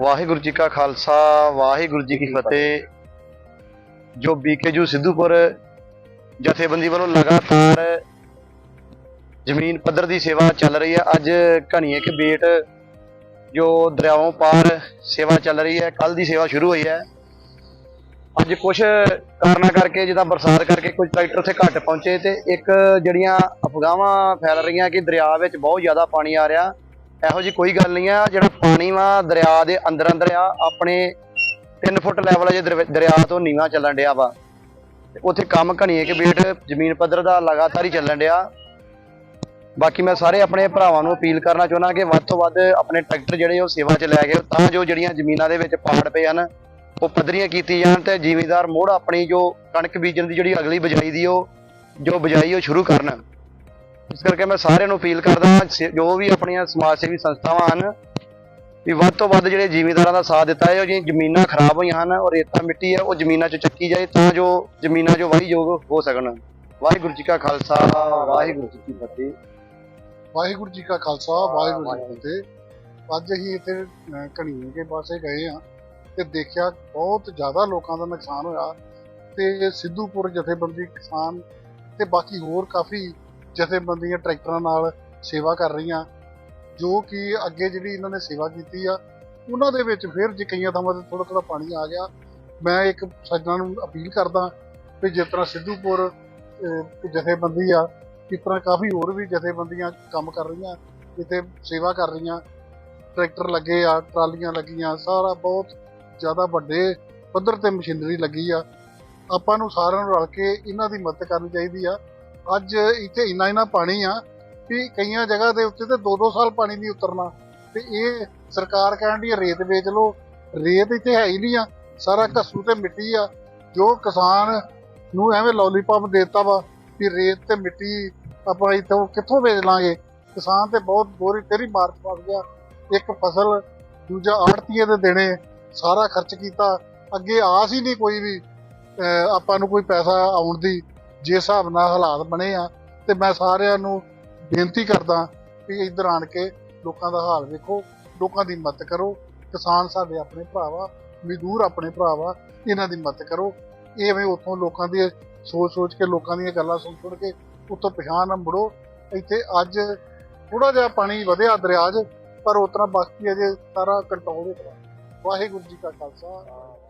ਵਾਹਿਗੁਰੂ ਜੀ ਕਾ ਖਾਲਸਾ ਵਾਹਿਗੁਰੂ ਜੀ ਕੀ ਫਤਿਹ। ਜੋ ਬੀਕੇਜੂ ਸਿੱਧੂਪੁਰ ਜਥੇਬੰਦੀ ਵੱਲੋਂ ਲਗਾਤਾਰ ਜ਼ਮੀਨ ਪੱਧਰ ਦੀ ਸੇਵਾ ਚੱਲ ਰਹੀ ਹੈ। ਅੱਜ ਘਣੀਏ ਕੇ ਬੇਟ ਜੋ ਦਰਿਆਓਂ ਪਾਰ ਸੇਵਾ ਚੱਲ ਰਹੀ ਹੈ। ਕੱਲ ਦੀ ਸੇਵਾ ਸ਼ੁਰੂ ਹੋਈ ਹੈ। ਅੱਜ ਕੁਝ ਕਾਰਨਾਂ ਕਰਕੇ ਜਿੱਦਾਂ ਬਰਸਾਤ ਕਰਕੇ ਕੁਝ ਟਰੈਕਟਰ ਉੱਥੇ ਘੱਟ ਪਹੁੰਚੇ ਤੇ ਇੱਕ ਜਿਹੜੀਆਂ ਅਫਗਾਵਾਂ ਫੈਲ ਰਹੀਆਂ ਕਿ ਦਰਿਆ ਵਿੱਚ ਬਹੁਤ ਜ਼ਿਆਦਾ ਪਾਣੀ ਆ ਰਿਹਾ। ਇਹੋ ਜੀ ਕੋਈ ਗੱਲ ਨਹੀਂ ਆ, ਜਿਹੜਾ ਪਾਣੀ ਵਾ ਦਰਿਆ ਦੇ ਅੰਦਰ ਅੰਦਰ ਆ, ਆਪਣੇ 3 ਫੁੱਟ ਲੈਵਲ ਜੇ ਦਰਿਆ- ਦਰਿਆ ਤੋਂ ਨੀਵਾ ਚੱਲਣ ਡਿਆ ਵਾ। ਉੱਥੇ ਕੰਮ ਘਣੀਏ ਕਿ ਬੇਟ ਜ਼ਮੀਨ ਪੱਧਰ ਦਾ ਲਗਾਤਾਰ ਹੀ ਚੱਲਣ ਡਿਆ। ਬਾਕੀ ਮੈਂ ਸਾਰੇ ਆਪਣੇ ਭਰਾਵਾਂ ਨੂੰ ਅਪੀਲ ਕਰਨਾ ਚਾਹੁੰਦਾ ਕਿ ਵੱਧ ਤੋਂ ਵੱਧ ਆਪਣੇ ਟਰੈਕਟਰ ਜਿਹੜੇ ਉਹ ਸੇਵਾ 'ਚ ਲੈ ਗਏ ਤਾਂ ਜੋ ਜਿਹੜੀਆਂ ਜ਼ਮੀਨਾਂ ਦੇ ਵਿੱਚ ਪਾੜ ਪਏ ਹਨ, ਉਹ ਪੱਧਰੀਆਂ ਕੀਤੀ ਜਾਣ ਤੇ ਜ਼ਿਮੀਂਦਾਰ ਮੋੜ ਆਪਣੀ ਜੋ ਕਣਕ ਬੀਜਣ ਦੀ ਜਿਹੜੀ ਅਗਲੀ ਬਜਾਈ ਦੀ ਉਹ, ਜੋ ਬਜਾਈ ਉਹ ਸ਼ੁਰੂ ਕਰਨ। ਇਸ ਕਰਕੇ ਮੈਂ ਸਾਰਿਆਂ ਨੂੰ ਅਪੀਲ ਕਰਦਾ ਹਾਂ ਸੇ- ਜੋ ਵੀ ਆਪਣੀਆਂ ਸਮਾਜ ਸੇਵੀ ਸੰਸਥਾਵਾਂ ਹਨ ਵੀ ਵੱਧ ਤੋਂ ਵੱਧ ਜਿਹੜੇ ਜ਼ਿਮੀਂਦਾਰਾਂ ਦਾ ਸਾਥ ਦਿੱਤਾ ਹੈ ਉਹ ਜਿਹੜੀਆਂ ਜ਼ਮੀਨਾਂ ਖਰਾਬ ਹੋਈਆਂ ਹਨ ਔਰ ਰੇਤਾ ਮਿੱਟੀ ਹੈ ਉਹ ਜ਼ਮੀਨਾਂ 'ਚ ਚੱਕੀ ਜਾਏ ਤਾਂ ਜੋ ਜ਼ਮੀਨਾਂ ਜੋ ਵਾਹੀਯੋਗ ਹੋ ਸਕਣ। ਵਾਹਿਗੁਰੂ ਜੀ ਕਾ ਖਾਲਸਾ ਵਾਹਿਗੁਰੂ ਜੀ ਕੀ ਫਤਿਹ। ਵਾਹਿਗੁਰੂ ਜੀ ਕਾ ਖਾਲਸਾ ਵਾਹਿਗੁਰੂ ਜੀ ਕੀ ਫਤਿਹ। ਅੱਜ ਅਸੀਂ ਇੱਥੇ ਅਹ, ਘਣੀਏ ਪਾਸੇ ਗਏ ਆ ਤੇ ਦੇਖਿਆ ਬਹੁਤ ਜ਼ਿਆਦਾ ਲੋਕਾਂ ਦਾ ਨੁਕਸਾਨ ਹੋਇਆ ਤੇ ਸਿੱਧੂਪੁਰ ਜਥੇਬੰਦੀ ਕਿਸਾਨ ਤੇ ਬਾਕੀ ਹੋਰ ਕਾਫੀ ਜਥੇਬੰਦੀਆਂ ਟਰੈਕਟਰਾਂ ਨਾਲ ਸੇਵਾ ਕਰ ਰਹੀਆਂ, ਜੋ ਕਿ ਅੱਗੇ ਜਿਹੜੀ ਇਹਨਾਂ ਨੇ ਸੇਵਾ ਕੀਤੀ ਆ, ਉਹਨਾਂ ਦੇ ਵਿੱਚ ਫਿਰ ਜੇ ਕਈਆਂ ਥਾਵਾਂ ਤੇ ਥੋੜਾ ਥੋੜਾ ਪਾਣੀ ਆ ਗਿਆ, ਮੈਂ ਇੱਕ ਸੱਜਣਾ ਨੂੰ ਅਪੀਲ ਕਰਦਾ ਵੀ ਜਿਸ ਤਰ੍ਹਾਂ ਸਿੱਧੂਪੁਰ ਜਥੇਬੰਦੀ ਆ, ਇਸ ਤਰ੍ਹਾਂ ਕਾਫੀ ਹੋਰ ਵੀ ਜਥੇਬੰਦੀਆਂ ਕੰਮ ਕਰ ਰਹੀਆਂ ਇੱਥੇ ਸੇਵਾ ਕਰ ਰਹੀਆਂ, ਟਰੈਕਟਰ ਲੱਗੇ ਆ, ਟਰਾਲੀਆਂ ਲੱਗੀਆਂ, ਸਾਰਾ ਬਹੁਤ ਜ਼ਿਆਦਾ ਵੱਡੇ ਪੱਧਰ ਤੇ ਮਸ਼ੀਨਰੀ ਲੱਗੀ ਆ। ਆਪਾਂ ਨੂੰ ਸਾਰਿਆਂ ਨੂੰ ਰਲ ਕੇ ਇਹਨਾਂ ਦੀ ਮਦਦ ਕਰਨੀ ਚਾਹੀਦੀ ਆ। ਅੱਜ ਇੱਥੇ ਇੰਨਾ ਇੰਨਾ ਪਾਣੀ ਆ ਵੀ ਕਈਆਂ ਜਗ੍ਹਾ ਦੇ ਉੱਤੇ ਤੇ 2-2 ਸਾਲ ਪਾਣੀ ਨਹੀਂ ਉਤਰਨਾ। ਤੇ ਇਹ ਸਰਕਾਰ ਕਹਿਣ ਦੀ ਰੇਤ ਵੇਚ ਲਓ। ਰੇਤ ਇੱਥੇ ਹੈ ਹੀ ਨਹੀਂ ਆ। ਸਾਰਾ ਘੱਸੂ ਤੇ ਮਿੱਟੀ ਆ। ਜੋ ਕਿਸਾਨ ਨੂੰ ਐਵੇਂ ਲੋਲੀਪੌਪ ਦੇਤਾ ਵਾ ਵੀ ਰੇਤ ਤੇ ਮਿੱਟੀ ਆਪਾਂ ਇੱਥੋਂ ਕਿੱਥੋਂ ਵੇਚ ਲਾਂਗੇ? ਕਿਸਾਨ ਤੇ ਬਹੁਤ ਬੋਰੀ ਤੇਰੀ ਮਾਰ ਫਸ ਗਿਆ। ਇੱਕ ਫਸਲ ਦੂਜਾ ਆੜਤੀਏ ਦੇ ਦੇਣੇ, ਸਾਰਾ ਖਰਚ ਕੀਤਾ। ਅੱਗੇ ਆਸ ਹੀ ਨਹੀਂ ਕੋਈ ਵੀ ਆਪਾਂ ਨੂੰ ਕੋਈ ਪੈਸਾ ਆਉਣ ਦੀ। ਜੇ ਹਿਸਾਬ ਨਾਲ ਹਾਲਾਤ ਬਣੇ ਆ, ਤੇ ਮੈਂ ਸਾਰਿਆਂ ਨੂੰ ਬੇਨਤੀ ਕਰਦਾ ਕਿ ਇੱਧਰ ਆਣ ਕੇ ਲੋਕਾਂ ਦਾ ਹਾਲ ਵੇਖੋ, ਲੋਕਾਂ ਦੀ ਮਦਦ ਕਰੋ, ਕਿਸਾਨ ਸਾਡੇ ਆਪਣੇ ਭਰਾ ਵਾ ਮਜ਼ਦੂਰ ਆਪਣੇ ਭਰਾ ਵਾ ਇਹਨਾਂ ਦੀ ਮਦਦ ਕਰੋ। ਐਵੇਂ ਉੱਥੋਂ ਲੋਕਾਂ ਦੀ ਸੋਚ ਸੋਚ ਕੇ, ਲੋਕਾਂ ਦੀਆਂ ਗੱਲਾਂ ਸੁਣ ਸੁਣ ਕੇ ਉੱਤੋਂ ਪਛਾਣ ਨਾ ਮੁੜੋ। ਇੱਥੇ ਅੱਜ ਥੋੜਾ ਜਿਹਾ ਪਾਣੀ ਵਧਿਆ ਦਰਿਆ 'ਚ, ਪਰ ਉਤਨਾ ਬਾਕੀ ਅਜੇ ਸਾਰਾ ਕੰਟਰੋਲ ਵਿੱਚ ਵਾਹਿਗੁਰੂ ਜੀ ਕਾ ਖਾਲਸਾ।